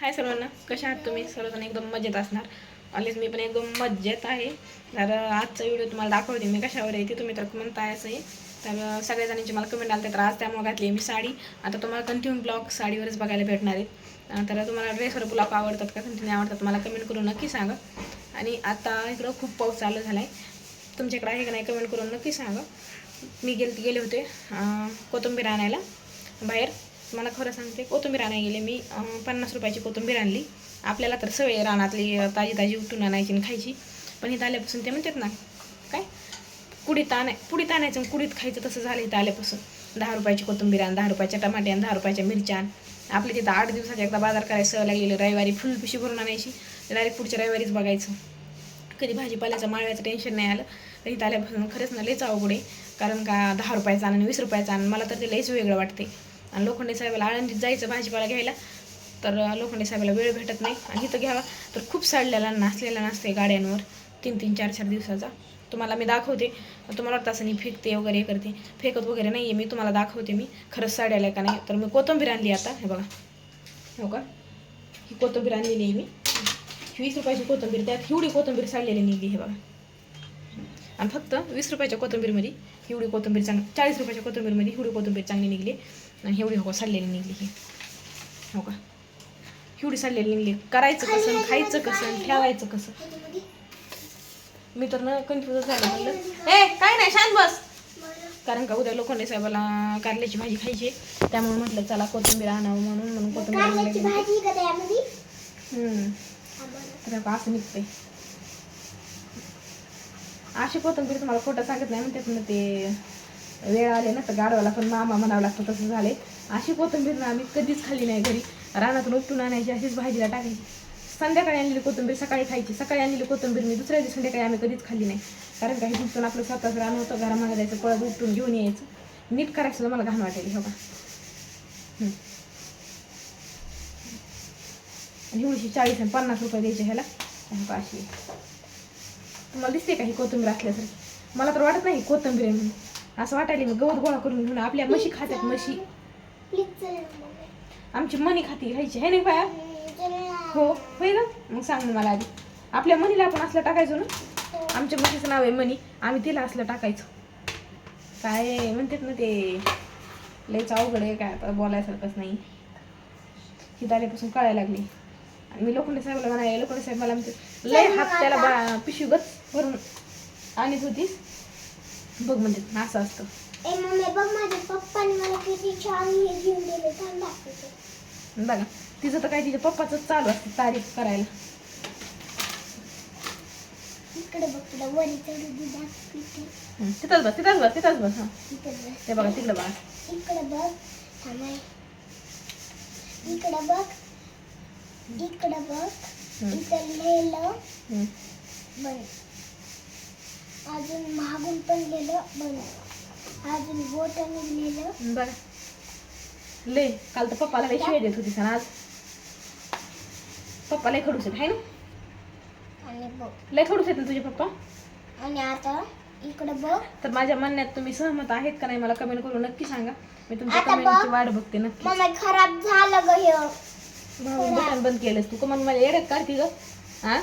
हाय सर्वांना कशा आहात तुम्ही? सर्वजण एकदम मजेत असणार. आलेच मी पण एकदम मजेत आहे. तर आजचा व्हिडिओ तुम्हाला दाखवते मी कशावर आहे तुम्ही तर म्हणताय असं आहे तर सगळ्या जणांची मला कमेंट आले तर आज त्यामुळे घातली आहे मी साडी. आता तुम्हाला कंटिन्यू ब्लॉग साडीवरच बघायला भेटणार आहेत तर तुम्हाला ड्रेसवर ब्लॉग आवडतात का? कंटिन्यू आवडतात? मला कमेंट करून नक्की सांगा. आणि आता इकडं खूप पाऊस चालू झाला आहे तुमच्याकडे आहे का नाही कमेंट करून नक्की सांगा. मी गेले गेले होते कोथिंबीर आणायला बाहेर. मला खरं सांगते कोथिंबीर आणायला गेले मी. पन्नास रुपयाची कोथिंबीर आणली. आपल्याला तर सवय रानातली ताजी ताजी उठून आणायची आणि खायची. पण इथं आल्यापासून ते म्हणतात ना काय? कुडीत आणाय कुडीत आणायचं आणि कुडीत खायचं तसं झालं इथं आल्यापासून. दहा रुपयाची कोथिंबीर आण दहा रुपयाच्या टमाटे आण दहा रुपयाच्या मिरच्या आण. आपल्या तिथं आठ दिवसाच्या एकदा बाजार करायला सवय लागलेली रविवारी फुल पिशी भरून आणायची. डायरेक्ट पुढच्या रविवारीच बघायचं. कधी भाजीपाल्याचं माळव्याचं टेन्शन नाही आलं. तर इथं आल्यापासून खरंच ना लईच अवघड आहे. कारण का दहा रुपयाचा आणि वीस रुपयाचा आणि मला तर ते लईच वेगळं वाटते आणि लोखंडे साहेबाला आळंदीत जायचं भाजीपाला घ्यायला तर लोखंडे साहेबाला वेळ भेटत नाही. आणि इथं घ्यावा. तर खूप सडलेला नाचलेला नसते गाड्यांवर तीन तीन चार चार दिवसाचा. तुम्हाला मी दाखवते. तुम्हाला वाटतं असं मी फेकते वगैरे हे करते. फेकत वगैरे नाही आहे मी तुम्हाला दाखवते मी. खरंच साड्याला का नाही? तर मी कोथिंबीर आणली आता हे बघा. हो का? ही कोथिंबीर आणलेली आहे मी. वीस रुपयाची कोथिंबीर त्यात एवढी कोथिंबीर साडलेली निघली हे बघा. आणि फक्त वीस रुपयाच्या कोथिंबीरमध्ये एवढी कोथिंबीर चांग चाळीस रुपयाच्या कोथिंबीरमध्ये एवढी कोथिंबीर चांगली निघली. आणि एवढी हो साडलेली निघली ही. हो का? एवढी साडलेली निघली. करायचं कसं खायचं कसं ठेवायचं कसं? मी तर ना कन्फ्युज झालं म्हणलं. ए काय नाही शांत बस. कारण का उद्या लोखंडे साहेबाला कारल्याची भाजी खायची. त्यामुळे म्हटलं चला कोथिंबीर आणावं म्हणून म्हणून कोथिंबीर का असं निघतंय? अशी कोथिंबीर तुम्हाला खोटं सांगत नाही म्हणतात ना ते. वेळ आले ना तर गाडवाला पण मामा म्हणावं लागतं तसं झाले अशी कोथिंबीर ना आम्ही कधीच खाल्ली नाही घरी. रानातून उपटून आणायची अशीच भाजीला टाकायची. संध्याकाळी आणलेली कोथिंबीर सकाळी खायची. सकाळी आणलेली कोथिंबीर मी दुसऱ्या दिवशी संध्याकाळी आम्ही कधीच खाल्ली नाही. कारण काही दिवसून आपलं स्वतःच रान होतं घरामागे जायचं पळत उपटून घेऊन यायचं. नीट करायचं मला घाण वाटायची हो का हम्म. एवढीशी चाळीस आणि पन्नास रुपये द्यायचे ह्याला. अशी तुम्हाला दिसते का ही कोथिंबीर असल्यासारखी? मला तर वाटत नाही कोथिंबीर आहे म्हणून. असं वाटायला मी गवत गोळा करून घेऊन आपल्या म्हशी खात्यात म्हशी. ना. आमची मनी खाती घ्यायची आहे नाही ना. हो होय का मग सांग ना मला आधी. आपल्या मनीला आपण असलं टाकायचो ना? आमच्या म्हशीचं नाव आहे मनी. आम्ही तिला असलं टाकायचो. काय म्हणतात ना ते? लयच अवघड आहे काय आता बोलायसारखंच नाही. ही आल्यापासून कळायला लागली. आणि मी लोखंडे साहेबाला म्हणाले लोखंडे साहेब मला म्हणते लय हात त्याला बा पिशवी गच भरून आणत होतीस बघ म्हणजे असं असतं. ए मम्मी बघ माझ्या पप्पाने मला किती छान हे घेऊन दिले थांब दाखवते. बघा तिचं तर काय तिच्या पप्पाचं चालू असतं तारीफ करायला. इकडे बघ तुला वरी चढू दाखवते हं, तिथंच बस तिथंच बस तिथंच बस हां. इकडे बघ. ते बघा तिकडं बघा. इकडे बघ. थांबाय इकडे बघ. इकडे बघ. हं, इथं लिहिलं. हं. बंद अजून मागून पण लिहिलं बंद अजून बोटाने लिहिलं बघा ले काल तर पप्पाला लय शिवाय देत होती आज. पप्पा लय खडूस आहेत हाय ना? आणि बघ. लय खडूस आहेत ना तुझे पप्पा? आणि आता इकडे बघ. तर माझ्या म्हणण्यात तुम्ही सहमत आहेत का नाही मला कमेंट करून नक्की सांगा. मी तुमच्या आता बघ. कमेंटची वाट बघते नक्की मम्मी खराब झालं ग हे. भाऊ बटन बंद केलंस तू. कमान मला येड्यात काढती ग. हा?